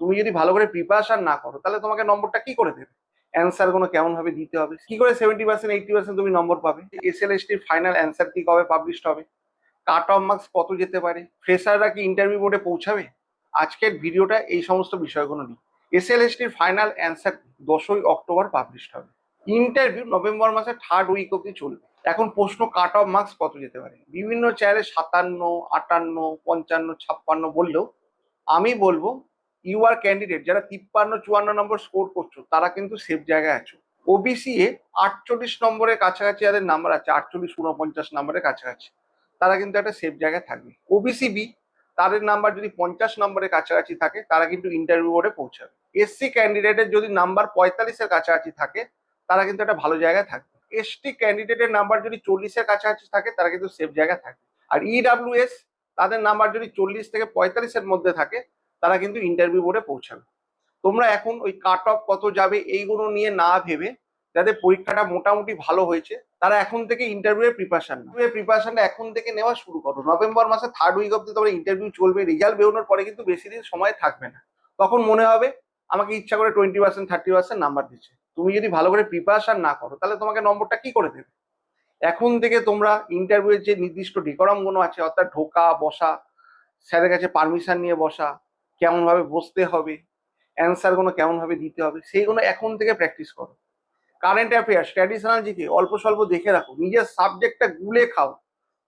তুমি যদি ভালো করে প্রিপারেশন না করো, তাহলে তোমাকে নম্বরটা কি করে দেবে? অ্যান্সারগুলো কেমন ভাবে দিতে হবে? কি করে সেভেন্টি পার্সেন্ট এইটি পার্সেন্ট তুমি নম্বর পাবে? এস এল এস টির ফাইনাল অ্যান্সার কি কবে পাবলিশ হবে? কাট অফ মার্কস কত যেতে পারে? ফ্রেশাররা কি ইন্টারভিউ বোর্ডে পৌঁছাবে? আজকের ভিডিওটা এই সমস্ত বিষয়গুলো নিয়ে। এস এল এস টির ফাইনাল অ্যান্সার দশই অক্টোবর পাবলিশ হবে। ইন্টারভিউ নভেম্বর মাসের থার্ড উইক অব্দি চলবে। এখন প্রশ্ন কাট অফ মার্কস কত যেতে পারে? বিভিন্ন চ্যানেলে সাতান্ন, আটান্ন, পঞ্চান্ন, ছাপ্পান্ন বললেও আমি বলব ইউ আর ক্যান্ডিডেট যারা তিপ্পান্ন, চুয়ান্ন নম্বর স্কোর করছ, তারা কিন্তু সেফ জায়গায় আছো। ওবিসি এ আটচল্লিশ নম্বরের কাছাকাছি যাদের নাম্বার আছে, আটচল্লিশ উনপঞ্চাশ নম্বরের কাছাকাছি, তারা কিন্তু একটা সেফ জায়গায় থাকবে। ওবিসি বি তাদের নাম্বার যদি পঞ্চাশ নম্বরের কাছাকাছি থাকে, তারা কিন্তু ইন্টারভিউ বোর্ডে পৌঁছাবে। এসসি ক্যান্ডিডেটের যদি নাম্বার পঁয়তাল্লিশের কাছাকাছি থাকে, তারা কিন্তু একটা ভালো জায়গায় থাকবে। এসটি ক্যান্ডিডেটের নাম্বার যদি চল্লিশের কাছাকাছি থাকে, তারা কিন্তু সেফ জায়গায় থাকবে। আর ইডাব্লিউএস তাদের নাম্বার যদি চল্লিশ থেকে পঁয়তাল্লিশের মধ্যে থাকে তারা কিন্তু ইন্টারভিউ বোর্ডে পৌঁছাবে। তোমরা এখন ওই কাট অফ কত যাবে এইগুলো নিয়ে না ভেবে যাদের পরীক্ষাটা মোটামুটি ভালো হয়েছে, তারা এখন থেকে ইন্টারভিউ এর প্রিপারেশন প্রিপারেশনটা এখন থেকে নেওয়া শুরু করো। নভেম্বর মাসে থার্ড উইক অব্দি তোমার ইন্টারভিউ চলবে রেজাল্ট বেরোনোর পরে কিন্তু বেশি দিন সময় থাকবে না। তখন মনে হবে, আমাকে ইচ্ছা করে twenty percent thirty percent number দিচ্ছে। তুমি যদি ভালো করে প্রিপারেশন না করো, তাহলে তোমাকে নম্বরটা কি করে দেবে? এখন থেকে তোমরা ইন্টারভিউয়ের যে নির্দিষ্ট ডিকরমগুলো আছে, অর্থাৎ ঢোকা, বসা, স্যারের কাছে পারমিশন নিয়ে বসা কেমন ভাবে বসতে হবে অ্যান্সারগুলো কেমন ভাবে দিতে হবে, সেইগুলো এখন থেকে প্র্যাকটিস করো। কারেন্ট অ্যাফেয়ার্স ট্র্যাডিশনাল জিকে অল্প স্বল্প দেখে রাখো, নিজের সাবজেক্টটা গুলে খাও,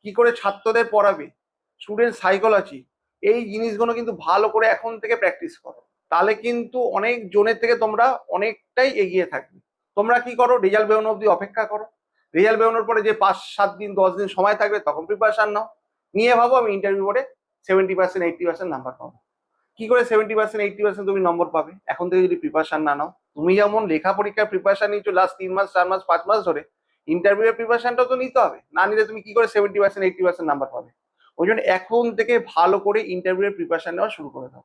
কি করে ছাত্রদের পড়াবে স্টুডেন্ট সাইকোলজি এই জিনিসগুলো কিন্তু ভালো করে এখন থেকে প্র্যাকটিস করো। তাহলে কিন্তু অনেক জনের থেকে তোমরা অনেকটাই এগিয়ে থাকবে। তোমরা কি করো রেজাল্ট বেরোনো অবধি অপেক্ষা করো। রেজাল্ট বেরোনোর পরে যে পাঁচ, সাত দিন, দশ দিন সময় থাকবে, তখন প্রিপারেশান নাও। নিয়ে ভাবো আমি ইন্টারভিউ বোর্ডে seventy percent eighty percent number পাবো। কি করে সেভেন্টি পার্সেন্ট এইটটি পার্সেন্ট তুমি নম্বর পাবে? এখন থেকে যদি প্রিপারেশন না নাও, তুমি যেমন লেখা পরীক্ষার প্রিপারেশন নিচ্ছ লাস্ট তিন মাস, চার মাস, পাঁচ মাস ধরে ইন্টারভিউ এর প্রিপারেশনটাও তো নিতে হবে। না নিলে তুমি কি করে seventy percent eighty percent number পাবে? ওই জন্য এখন থেকে ভালো করে ইন্টারভিউ এর প্রিপারেশন নেওয়া শুরু করে দাও।